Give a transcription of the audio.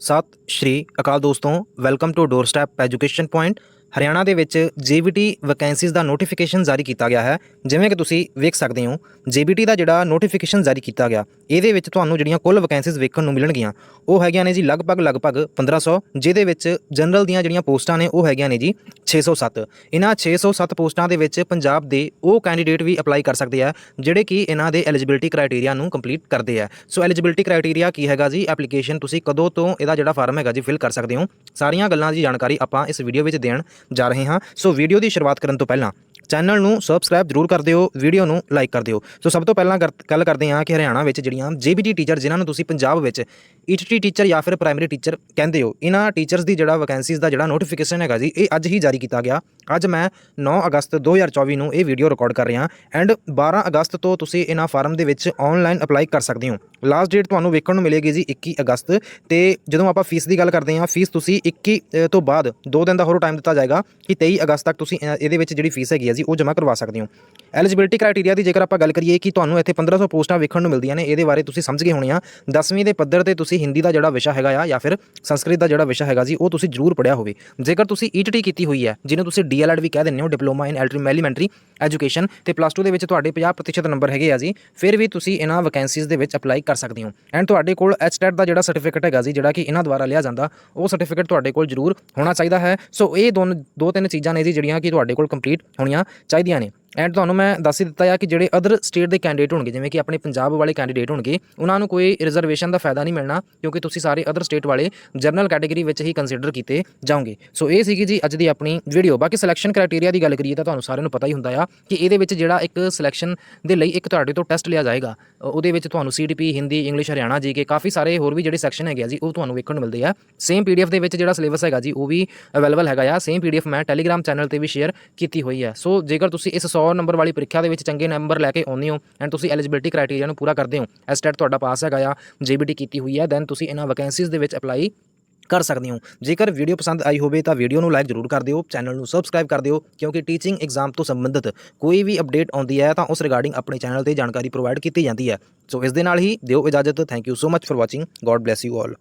ਸਤਿ ਸ਼੍ਰੀ ਅਕਾਲ ਦੋਸਤੋ welcome to doorstep education point Haryana ਦੇ ਵਿੱਚ ਜੀਬੀਟੀ ਵੈਕੈਂਸੀਜ਼ ਦਾ ਨੋਟੀਫਿਕੇਸ਼ਨ ਜਾਰੀ ਕੀਤਾ ਗਿਆ ਹੈ। ਜਿਵੇਂ ਕਿ ਤੁਸੀਂ ਵੇਖ ਸਕਦੇ ਹੋ ਜੀਬੀਟੀ ਦਾ ਜਿਹੜਾ ਨੋਟੀਫਿਕੇਸ਼ਨ ਜਾਰੀ ਕੀਤਾ ਗਿਆ, ਇਹਦੇ ਵਿੱਚ ਤੁਹਾਨੂੰ ਜਿਹੜੀਆਂ ਕੁੱਲ ਵੈਕੈਂਸੀਜ਼ ਵੇਖਣ ਨੂੰ ਮਿਲਣਗੀਆਂ, ਉਹ ਹੈਗੀਆਂ ਨੇ ਜੀ ਲਗਭਗ ਲਗਭਗ 1500 ਜਿਹਦੇ ਵਿੱਚ ਜਨਰਲ ਦੀਆਂ ਜਿਹੜੀਆਂ ਪੋਸਟਾਂ ਨੇ, ਉਹ ਹੈਗੀਆਂ ਨੇ ਜੀ 607 ਇਹਨਾਂ 607 ਪੋਸਟਾਂ ਦੇ ਵਿੱਚ ਪੰਜਾਬ ਦੇ ਉਹ ਕੈਂਡੀਡੇਟ ਵੀ ਅਪਲਾਈ ਕਰ ਸਕਦੇ ਆ, ਜਿਹੜੇ ਕਿ ਇਹਨਾਂ ਦੇ ਐਲੀਜੀਬਿਲਟੀ ਕ੍ਰਾਈਟੇਰੀਆ ਨੂੰ ਕੰਪਲੀਟ ਕਰਦੇ ਆ। ਸੋ ਐਲੀਜੀਬਿਲਟੀ ਕ੍ਰਾਈਟੇਰੀਆ ਕੀ ਹੈਗਾ ਜੀ? ਐਪਲੀਕੇਸ਼ਨ ਤੁਸੀਂ ਕਦੋਂ ਤੋਂ ਇਹਦਾ ਜਿਹੜਾ ਫਾਰਮ ਹੈਗਾ ਜੀ ਫਿਲ ਕਰ ਸਕਦੇ ਹੋ। ਸਾਰੀਆਂ ਗੱਲਾਂ ਦੀ ਜਾਣਕਾਰੀ ਆਪਾਂ ਇਸ ਵੀਡੀਓ ਵਿੱਚ ਦੇਣ। ਜਾ ਰਹੇ ਹਾਂ। ਸੋ ਵੀਡੀਓ ਦੀ ਸ਼ੁਰੂਆਤ ਕਰਨ ਤੋਂ ਪਹਿਲਾਂ ਚੈਨਲ ਨੂੰ ਸਬਸਕ੍ਰਾਈਬ ਜ਼ਰੂਰ ਕਰ ਦਿਓ, ਵੀਡੀਓ ਨੂੰ ਲਾਈਕ ਕਰ ਦਿਓ। ਸੋ ਸਭ ਤੋਂ ਪਹਿਲਾਂ ਕਰ- ਗੱਲ ਕਰਦੇ ਹਾਂ ਕਿ ਹਰਿਆਣਾ ਵਿੱਚ ਜਿਹੜੀਆਂ ਜੀਬੀਟੀ ਟੀਚਰ ਜਿਨ੍ਹਾਂ ਨੂੰ ਤੁਸੀਂ ਪੰਜਾਬ ਵਿੱਚ ਈਟੀਟੀ ਟੀਚਰ ਜਾਂ ਫਿਰ ਪ੍ਰਾਇਮਰੀ ਟੀਚਰ ਕਹਿੰਦੇ ਹੋ। ਇਹਨਾਂ ਟੀਚਰਸ ਦੀ ਜਿਹੜਾ ਵੈਕੈਂਸੀਜ਼ ਦਾ ਜਿਹੜਾ ਨੋਟੀਫਿਕੇਸ਼ਨ ਹੈਗਾ ਜੀ ਇਹ ਅੱਜ ਹੀ ਜਾਰੀ ਕੀਤਾ ਗਿਆ। ਅੱਜ ਮੈਂ 9 ਅਗਸਤ 2024 ਨੂੰ ਇਹ ਵੀਡੀਓ ਰਿਕਾਰਡ ਕਰ ਰਿਹਾ ਐਂਡ 12 ਅਗਸਤ ਤੋਂ ਤੁਸੀਂ ਇਹਨਾਂ ਫਾਰਮ ਦੇ ਵਿੱਚ ਆਨਲਾਈਨ ਅਪਲਾਈ ਕਰ ਸਕਦੇ ਹੋ। ਲਾਸਟ ਡੇਟ ਤੁਹਾਨੂੰ ਵੇਖਣ ਨੂੰ ਮਿਲੇਗੀ ਜੀ 21 ਅਗਸਤ ਤੇ ਜਦੋਂ ਆਪਾਂ ਫੀਸ ਦੀ ਗੱਲ ਕਰਦੇ ਹਾਂ ਫੀਸ ਤੁਸੀਂ 21 ਤੋਂ ਬਾਅਦ 2 ਦਿਨ ਦਾ ਹੋਰ ਟਾਈਮ ਦਿੱਤਾ ਜਾਏਗਾ ਕਿ 23 ਅਗਸਤ ਤੱਕ ਤੁਸੀਂ ਅ, ਇਹਦੇ ਵਿੱਚ ਜਿਹੜੀ ਫੀਸ ਹੈਗੀ ਹੈ ਜੀ ਉਹ ਜਮ੍ਹਾਂ ਕਰਵਾ ਸਕਦੇ ਹੋ। ਐਲੀਜੀਬਿਲਟੀ ਕ੍ਰਾਈਟੇਰੀਆ ਦੀ ਜੇਕਰ ਆਪਾਂ ਗੱਲ ਕਰੀਏ ਕਿ ਤੁਹਾਨੂੰ ਇੱਥੇ 1500 ਪੋਸਟਾਂ ਵੇਖਣ ਨੂੰ ਮਿਲਦੀਆਂ ਨੇ ਇਹਦੇ ਬਾਰੇ ਤੁਸੀਂ ਸਮਝ ਗਏ ਹੋਣੇ ਆ। 10ਵੀਂ ਦੇ ਪੱਧਰ ਤੇ ਤੁਸੀਂ ਹਿੰਦੀ ਦਾ ਜਿਹੜਾ ਵਿਸ਼ਾ ਹੈਗਾ ਆ ਜਾਂ ਫਿਰ ਸੰਸਕ੍ਰਿਤ ਦਾ ਜਿਹੜਾ ਵਿਸ਼ਾ ਹੈਗਾ ਜੀ, ਉਹ ਤੁਸੀਂ ਜ਼ਰੂਰ ਪੜਿਆ ਹੋਵੇ। ਜੇਕਰ ਤੁਸੀਂ ਈਟੀਟੀ ਕੀਤੀ ਹੋਈ ਹੈ, ਜਿਹਨੂੰ ਤੁਸੀਂ ਡੀਐਲਐਡ ਵੀ ਕਹਿ ਦਿੰਦੇ ਹੋ ਡਿਪਲੋਮਾ ਇਨ ਐਲੀਮੈਂਟਰੀ ਐਜੂਕੇਸ਼ਨ ਤੇ ਪਲੱਸ 2 ਦੇ ਵਿੱਚ ਤੁਹਾਡੇ 50% ਨੰਬਰ ਹੈਗੇ ਆ ਜੀ, ਫਿਰ ਵੀ ਤੁਸੀਂ ਇਹਨਾਂ ਵੈਕੈਂਸੀਜ਼ ਦੇ ਵਿੱਚ ਅਪਲਾਈ ਕਰ ਸਕਦੇ ਹੋ। ਐਂਡ ਤੁਹਾਡੇ ਕੋਲ ਐਚਟੈਟ ਦਾ ਜਿਹੜਾ ਸਰਟੀਫਿਕੇਟ ਹੈਗਾ ਜੀ, ਜਿਹੜਾ ਕਿ ਇਹਨਾਂ ਦੁਆਰਾ ਲਿਆ ਜਾਂਦਾ, ਉਹ ਸਰਟੀਫਿਕੇਟ ਤੁਹਾਡੇ ਕੋਲ ਜ਼ਰੂਰ ਹੋਣਾ ਚਾਹੀਦਾ ਹੈ। ਸੋ ਇਹ ਦੋਨ ਦੋ ਤਿੰਨ ਚੀਜ਼ਾਂ ਨੇ ਜੀ, ਜਿਹੜੀਆਂ ਕਿ ਤੁਹਾਡੇ ਕੋਲ ਕੰਪਲੀਟ ਹੋਣੀਆਂ ਚਾਹੀਦੀਆਂ ਨੇ। ਐਂਡ ਤੁਹਾਨੂੰ ਮੈਂ ਦੱਸ ਹੀ ਦਿੱਤਾ ਆ ਕਿ ਜਿਹੜੇ ਅਦਰ ਸਟੇਟ ਦੇ ਕੈਂਡੀਡੇਟ ਹੋਣਗੇ, ਜਿਵੇਂ ਕਿ ਆਪਣੇ ਪੰਜਾਬ ਵਾਲੇ ਕੈਂਡੀਡੇਟ ਹੋਣਗੇ, ਉਹਨਾਂ ਨੂੰ ਕੋਈ ਰਿਜ਼ਰਵੇਸ਼ਨ ਦਾ ਫਾਇਦਾ ਨਹੀਂ ਮਿਲਣਾ, ਕਿਉਂਕਿ ਤੁਸੀਂ ਸਾਰੇ ਅਦਰ ਸਟੇਟ ਵਾਲੇ ਜਨਰਲ ਕੈਟਾਗਰੀ ਵਿੱਚ ਹੀ ਕੰਸੀਡਰ ਕੀਤੇ ਜਾਓਗੇ। ਸੋ ਇਹ ਸੀਗੀ ਜੀ ਅੱਜ ਦੀ ਆਪਣੀ ਵੀਡੀਓ ਬਾਕੀ ਸਿਲੈਕਸ਼ਨ ਕ੍ਰਾਈਟੇਰੀਆ ਦੀ ਗੱਲ ਕਰੀਏ ਤਾਂ ਤੁਹਾਨੂੰ ਸਾਰਿਆਂ ਨੂੰ ਪਤਾ ਹੀ ਹੁੰਦਾ ਆ ਕਿ ਇਹਦੇ ਵਿੱਚ ਜਿਹੜਾ ਇੱਕ ਸਿਲੈਕਸ਼ਨ ਦੇ ਲਈ ਇੱਕ ਤੁਹਾਡੇ ਤੋਂ ਟੈਸਟ ਲਿਆ ਜਾਏਗਾ ਉਹਦੇ ਵਿੱਚ ਤੁਹਾਨੂੰ ਸੀਟੀਪੀ ਹਿੰਦੀ ਇੰਗਲਿਸ਼ ਹਰਿਆਣਾ ਜੀ ਕੇ ਕਾਫੀ ਸਾਰੇ ਹੋਰ ਵੀ ਜਿਹੜੇ ਸੈਕਸ਼ਨ ਹੈਗੇ ਆ ਜੀ, ਉਹ ਤੁਹਾਨੂੰ ਵੇਖਣ ਨੂੰ ਮਿਲਦੇ ਆ। ਸੇਮ ਪੀਡੀਐਫ ਦੇ ਵਿੱਚ ਜਿਹੜਾ ਸਿਲੇਬਸ ਹੈਗਾ ਜੀ, ਉਹ ਵੀ ਅਵੇਲੇਬਲ ਹੈਗਾ ਆ। ਸੇਮ ਪੀਡੀਐਫ ਮੈਂ ਟੈਲੀਗ੍ਰਾਮ ਚੈਨਲ ਤੇ ਵੀ ਸ਼ੇਅਰ ਕੀਤੀ ਹੋਈ ਹੈ ਸੋ ਜੇਕਰ ਤੁਸੀਂ ਇਸ 100 ਨੰਬਰ ਵਾਲੀ ਪ੍ਰੀਖਿਆ ਦੇ ਵਿੱਚ ਚੰਗੇ ਨੰਬਰ ਲੈ ਕੇ ਆਉਂਦੇ ਹੋ ਐਂਡ ਤੁਸੀਂ ਐਲੀਜੀਬਿਲਟੀ ਕ੍ਰਾਈਟੇਰੀਆ ਨੂੰ ਪੂਰਾ ਕਰਦੇ ਹੋ। ਐਸਟੈਟ ਤੁਹਾਡਾ ਪਾਸ ਹੈਗਾ ਆ ਜੀਬੀਟੀ ਕੀਤੀ ਹੋਈ ਹੈ ਦੈਨ ਤੁਸੀਂ ਇਹਨਾਂ ਵੈਕੈਂਸੀਜ਼ ਦੇ ਵਿੱਚ ਅਪਲਾਈ ਕਰ ਸਕਦੇ ਹੋ। ਜੇਕਰ ਵੀਡੀਓ ਪਸੰਦ ਆਈ ਹੋਵੇ ਤਾਂ ਵੀਡੀਓ ਨੂੰ ਲਾਈਕ ਜ਼ਰੂਰ ਕਰ ਦਿਓ ਚੈਨਲ ਨੂੰ ਸਬਸਕ੍ਰਾਈਬ ਕਰ ਦਿਓ, ਕਿਉਂਕਿ ਟੀਚਿੰਗ ਐਗਜ਼ਾਮ ਤੋਂ ਸੰਬੰਧਿਤ ਕੋਈ ਵੀ ਅਪਡੇਟ ਆਉਂਦੀ ਹੈ ਤਾਂ ਉਸ ਰਿਗਾਰਡਿੰਗ ਆਪਣੇ ਚੈਨਲ ਤੇ ਜਾਣਕਾਰੀ ਪ੍ਰੋਵਾਈਡ ਕੀਤੀ ਜਾਂਦੀ ਹੈ। ਸੋ ਇਸ ਦੇ ਨਾਲ ਹੀ ਦਿਓ ਇਜਾਜ਼ਤ। Thank you so much for watching god bless you all